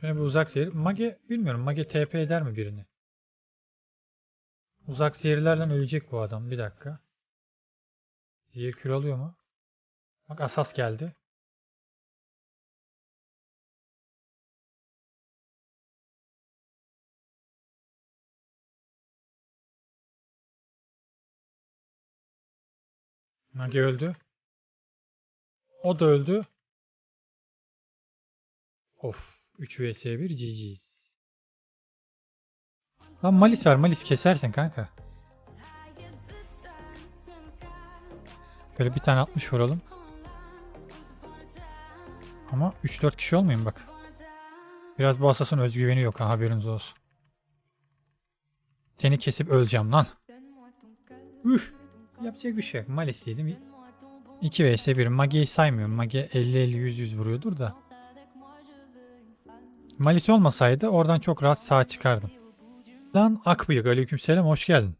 Şöyle bir uzak zehir. Mage bilmiyorum. Mage TP eder mi birini? Uzak zehirlerden ölecek bu adam. Bir dakika. Zehir kür alıyor mu? Bak asas geldi. Mage öldü. O da öldü. Of. 3 vs 1 GG's. Lan Malis ver. Malis kesersin kanka. Böyle bir tane 60 vuralım. Ama 3-4 kişi olmayayım bak. Biraz bu asasın özgüveni yok ha haberiniz olsun. Seni kesip öleceğim lan. Üf. Yapacak bir şey yok. Malis yedim. 2 vs 1. Mage'yi saymıyorum. Mage 50-50-100-100 vuruyordur da. Malis olmasaydı oradan çok rahat sağ çıkardım. Lan Akbıyık aleykümselam hoş geldin.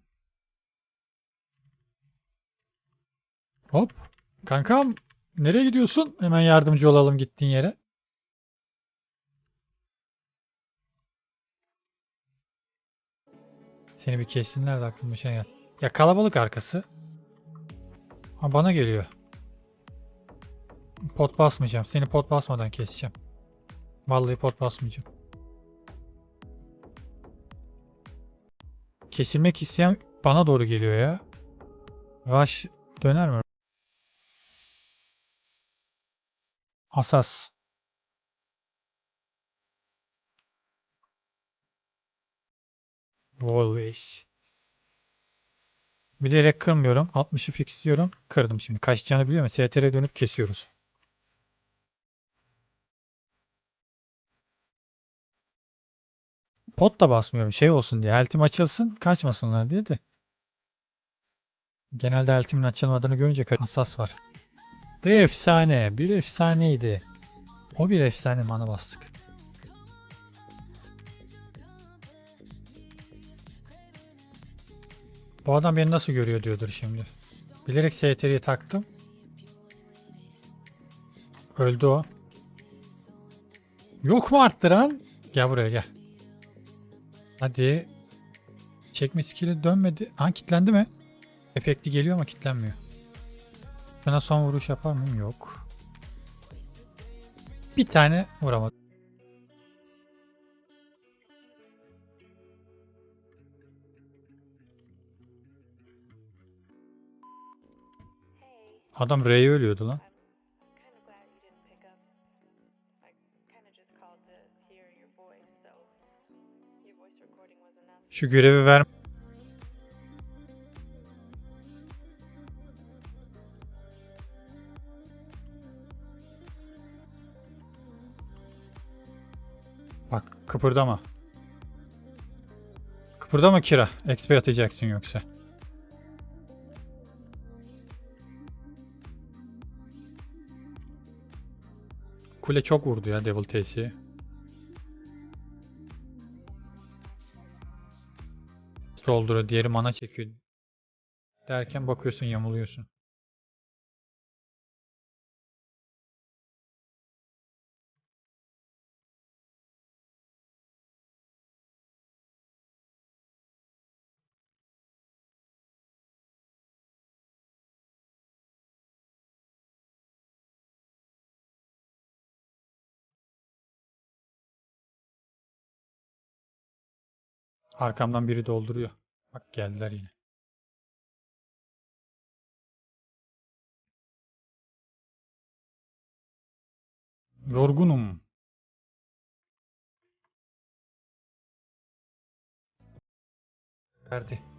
Hop. Kankam nereye gidiyorsun? Hemen yardımcı olalım gittiğin yere. Seni bir kessinler de aklıma şey gelsin. Ya kalabalık arkası. Ha bana geliyor. Pot basmayacağım. Seni pot basmadan keseceğim. Vallahi pot basmayacağım. Kesilmek isteyen bana doğru geliyor ya. Rush döner mi? Asas. Always. Bilerek kırmıyorum. 60'ı fixliyorum. Kırdım şimdi. Kaçacağını biliyor musun? STR'e dönüp kesiyoruz. Pot da basmıyorum. Şey olsun diye. Eltim açılsın. Kaçmasınlar diye de. Genelde eltimin açılmadığını görünce hassas var. The efsane. Bir efsaneydi. O bir efsane mana bastık. Bu adam beni nasıl görüyor diyordur şimdi. Bilerek STR'yi taktım. Öldü o. Yok mu arttıran? Gel buraya gel. Hadi. Çekme skill'i dönmedi. Ha kilitlendi mi? Efekti geliyor ama kilitlenmiyor. Bana son vuruş yapar mıyım? Yok. Bir tane vuramadım. Adam R'ye ölüyordu lan. Şu görevi ver. Bak kıpırdama. Kıpırdama Kira. XP atacaksın yoksa. Kule çok vurdu ya Devil TC'ye. Dolduruyor. Diğeri mana çekiyor. Derken bakıyorsun yamuluyorsun. Arkamdan biri dolduruyor. Bak geldiler yine. Yorgunum. Verdi.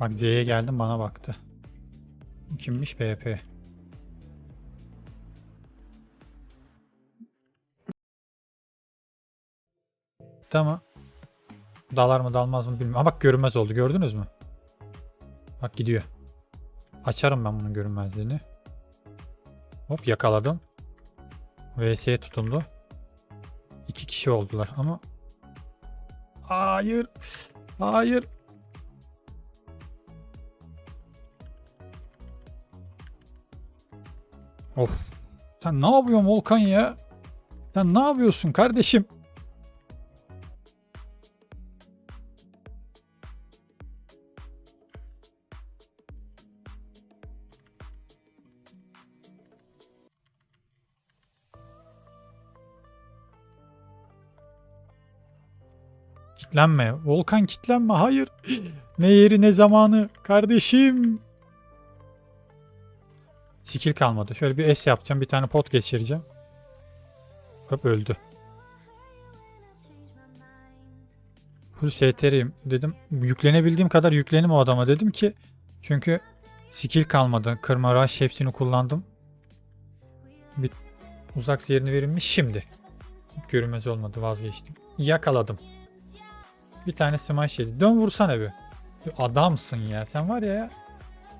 Bak Z'ye geldim bana baktı. Kimmiş BP? Tamam. Dalar mı dalmaz mı bilmiyorum. Ama bak görünmez oldu gördünüz mü? Bak gidiyor. Açarım ben bunun görünmezliğini. Hop yakaladım. VS'ye tutundu. İki kişi oldular ama Hayır. Hayır. Of. Sen ne yapıyorsun Volkan ya? Sen ne yapıyorsun kardeşim? Kitlenme. Volkan kitlenme. Hayır. Ne yeri ne zamanı. Kardeşim. Skill kalmadı. Şöyle bir S yapacağım. Bir tane pot geçireceğim. Hop öldü. Full STR'yim dedim. Yüklenebildiğim kadar yüklenim o adama dedim ki. Çünkü skill kalmadı. Kırma rush hepsini kullandım. Bir uzak yerini verilmiş şimdi. Görünmez olmadı vazgeçtim. Yakaladım. Bir tane smash yedi. Dön vursana bir. Adamsın ya. Sen var ya.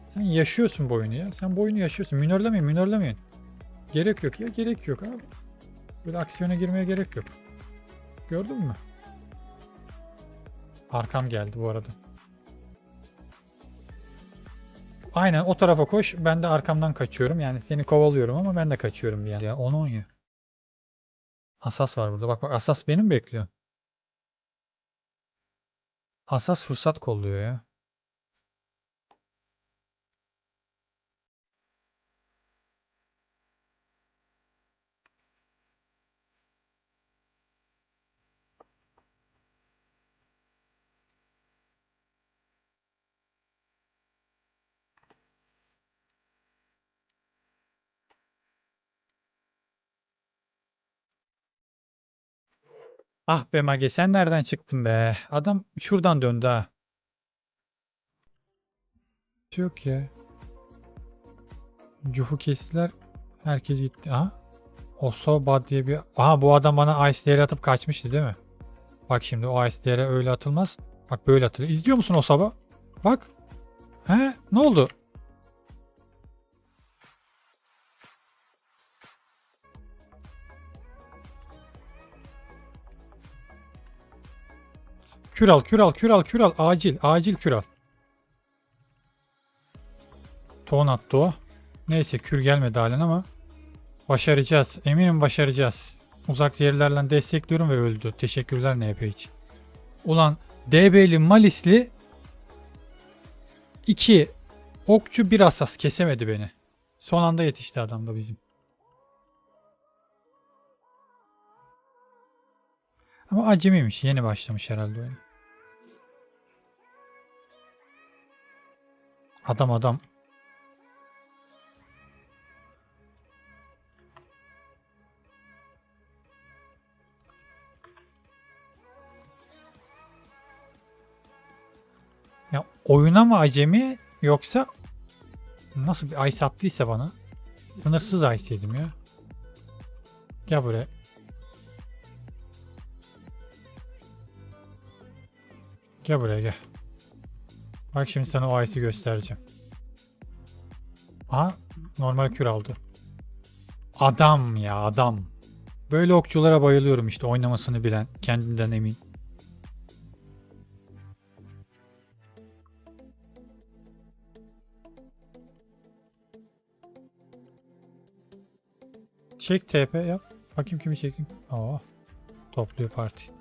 Sen yaşıyorsun bu oyunu ya. Sen bu oyunu yaşıyorsun. Minörlemeyin minörlemeyin. Gerek yok ya. Gerek yok abi. Böyle aksiyona girmeye gerek yok. Gördün mü? Arkam geldi bu arada. Aynen o tarafa koş. Ben de arkamdan kaçıyorum. Yani seni kovalıyorum ama ben de kaçıyorum bir yana. Ya onu oynuyor. Asas var burada. Bak bak Asas benim bekliyor. Asas fırsat kolluyor ya. Ah be Mage sen nereden çıktın be? Adam şuradan döndü ha. Yok ya. Cufu kestiler. Herkes gitti. Ha? Osobad diye bir... Aha bu adam bana Ice Dare atıp kaçmıştı değil mi? Bak şimdi o Ice Dare öyle atılmaz. Bak böyle atılır. İzliyor musun Osoba? Bak. He? Ne oldu? Kür al, kür al. Acil, acil kür al. Ton attı o. Neyse kür gelmedi halen ama başaracağız. Eminim başaracağız. Uzak yerlerle destekliyorum ve öldü. Teşekkürler NP için. Ulan DB'li Malisli 2 okçu bir asas kesemedi beni. Son anda yetişti adam da bizim. Ama acemiymiş. Yeni başlamış herhalde oyun. Adam adam. Ya oyuna mı acemi yoksa nasıl bir ice attıysa bana sınırsız ice yedim ya. Gel buraya. Gel buraya gel. Bak şimdi sana o ice'i göstereceğim. Aha normal kür aldı. Adam ya adam. Böyle okçulara bayılıyorum işte oynamasını bilen, kendinden emin. Çek TP yap. Bakayım kimi çekeyim. Oo. Topluyor parti.